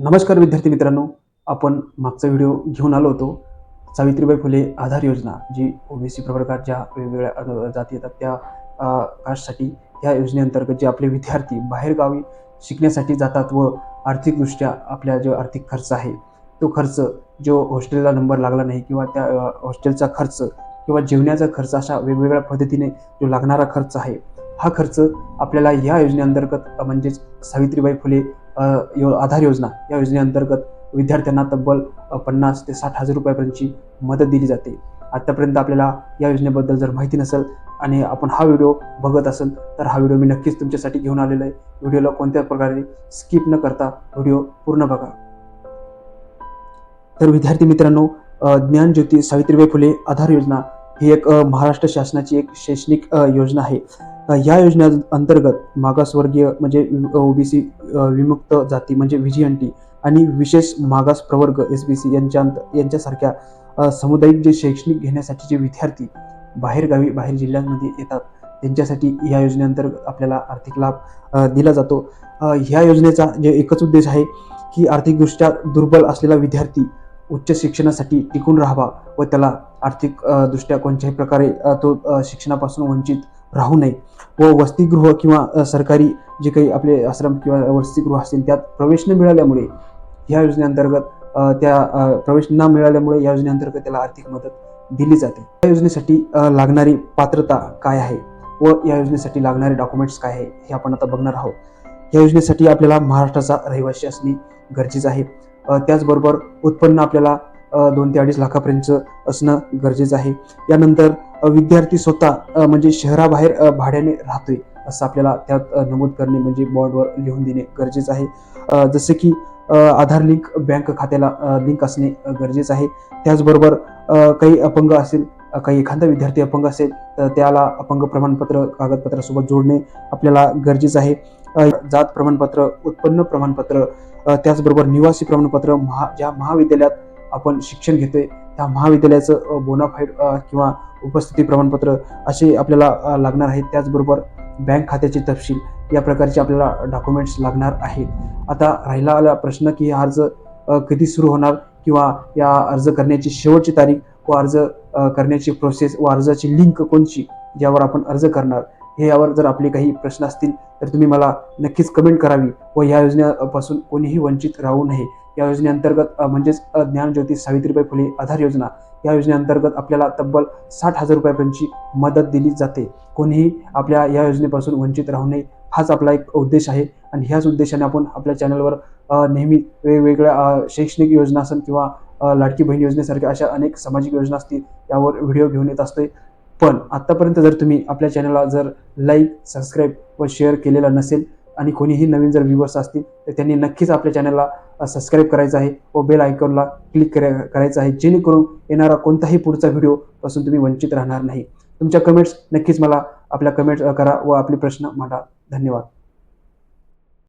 नमस्कार विद्यार्थी मित्रांनो. आपण मागचा व्हिडिओ घेऊन आलो होतो. सावित्रीबाई फुले आधार योजना जी ओबीसी प्रवर्गात ज्या वेगवेगळ्या जाती येतात त्या कास्टसाठी ह्या योजनेअंतर्गत जे आपले विद्यार्थी बाहेरगावी शिकण्यासाठी जातात व आर्थिकदृष्ट्या आपल्या जो आर्थिक खर्च आहे तो खर्च जो हॉस्टेलला नंबर लागला नाही किंवा त्या हॉस्टेलचा खर्च किंवा जेवण्याचा खर्च अशा वेगवेगळ्या पद्धतीने जो लागणारा खर्च आहे हा खर्च आपल्याला या योजनेअंतर्गत म्हणजेच सावित्रीबाई फुले यो आधार योजना. या योजनेअंतर्गत विद्यार्थ्यांना तब्बल पन्नास ते साठ हजार रुपयापर्यंतची मदत दिली जाते. आत्तापर्यंत आपल्याला या योजनेबद्दल जर माहिती नसेल आणि आपण हा व्हिडिओ बघत असेल तर हा व्हिडिओ मी नक्कीच तुमच्यासाठी घेऊन आलेला आहे. व्हिडिओला कोणत्या प्रकारे स्किप न करता व्हिडिओ पूर्ण बघा. तर विद्यार्थी मित्रांनो ज्ञानज्योती सावित्रीबाई फुले आधार योजना ही एक महाराष्ट्र शासनाची एक शैक्षणिक योजना आहे. या योजने अंतर्गत मागासवर्गीय म्हणजे ओबीसी विमुक्त जाती म्हणजे व्ही आणि विशेष मागास प्रवर्ग एस बी सी यांच्या अंत- यांच्यासारख्या सामुदायिक जे शैक्षणिक घेण्यासाठी जे विद्यार्थी बाहेरगावी बाहेर जिल्ह्यांमध्ये येतात त्यांच्यासाठी या योजनेअंतर्गत आपल्याला आर्थिक लाभ दिला जातो. ह्या योजनेचा जे एकच उद्देश आहे की आर्थिकदृष्ट्या दुर्बल असलेला विद्यार्थी उच्च शिक्षणासाठी टिकून राहावा व त्याला आर्थिक दृष्ट्या कोणत्याही प्रकारे तो शिक्षणापासून वंचित राहू नये. व वसतिगृह किंवा सरकारी जे काही आपले आश्रम किंवा वसतिगृह असतील त्यात प्रवेश न मिळाल्यामुळे या योजनेअंतर्गत त्या प्रवेश न मिळाल्यामुळे या योजनेअंतर्गत त्याला आर्थिक मदत दिली जाते. या योजनेसाठी लागणारी पात्रता काय आहे? व या योजनेसाठी लागणारे डॉक्युमेंट्स काय आहे? हे आपण आता बघणार आहोत. या योजनेसाठी आपल्याला महाराष्ट्राचा रहिवासी असणे गरजेचं आहे. त्याचबरोबर उत्पन्न आपल्याला दोन ते अडीच लाखापर्यंत असणं गरजेचं आहे. यानंतर विद्यार्थी स्वतः म्हणजे शहराबाहेर भाड्याने राहतोय असं आपल्याला त्यात नमूद करणे म्हणजे बॉर्डवर लिहून देणे गरजेचं आहे. जसे की आधार लिंक बँक खात्याला लिंक असणे गरजेचं आहे. त्याचबरोबर काही अपंग असेल काही एखादा विद्यार्थी अपंग असेल तर त्याला अपंग प्रमाणपत्र कागदपत्रासोबत जोडणे आपल्याला गरजेचं आहे. जात प्रमाणपत्र उत्पन्न प्रमाणपत्र त्याचबरोबर निवासी प्रमाणपत्र महा ज्या महाविद्यालयात आपण शिक्षण घेतोय त्या महाविद्यालयाचं बोनाफाईड किंवा उपस्थिती प्रमाणपत्र असे आपल्याला लागणार आहेत त्याचबरोबर बँक खात्याचे तपशील या प्रकारचे आपल्याला डॉक्युमेंट्स लागणार आहेत. आता राहिला आला प्रश्न की हा अर्ज कधी सुरू होणार किंवा या अर्ज करण्याची शेवटची तारीख व अर्ज करण्याची प्रोसेस व अर्जाची लिंक कोणची ज्यावर आपण अर्ज करणार हे यावर जर आपले काही प्रश्न असतील तर तुम्ही मला नक्कीच कमेंट करावी व या योजनेपासून कोणीही वंचित राहू नये. या योजनेअंतर्गत म्हणजेच ज्ञानज्योती सावित्रीबाई फुले आधार योजना या योजनेअंतर्गत आपल्याला तब्बल साठ हजार रुपयापर्यंतची मदत दिली जाते. कोणीही आपल्या या योजनेपासून वंचित राहू नये हाच आपला एक उद्देश आहे. आणि ह्याच उद्देशाने आपण आपल्या चॅनलवर नेहमी वेगवेगळ्या शैक्षणिक योजना असेल किंवा लाडकी बहीण योजनेसारख्या अशा अनेक सामाजिक योजना असतील यावर व्हिडिओ घेऊन येत असतोय. पण आत्तापर्यंत जर तुम्ही आपल्या चॅनलला जर लाईक सबस्क्राईब व शेअर केलेला नसेल आणि कोणीही नवीन जर व्ह्युअर्स असतील तर त्यांनी नक्कीच आपल्या चॅनलला सबस्क्राईब करायचं आहे व बेल आयकॉनला क्लिक कर करायचं आहे जेणेकरून येणारा कोणताही पुढचा व्हिडिओ पासून तुम्ही वंचित राहणार नाही. तुमच्या कमेंट्स नक्कीच मला आपल्या कमेंट्स करा व आपले प्रश्न मांडा. धन्यवाद.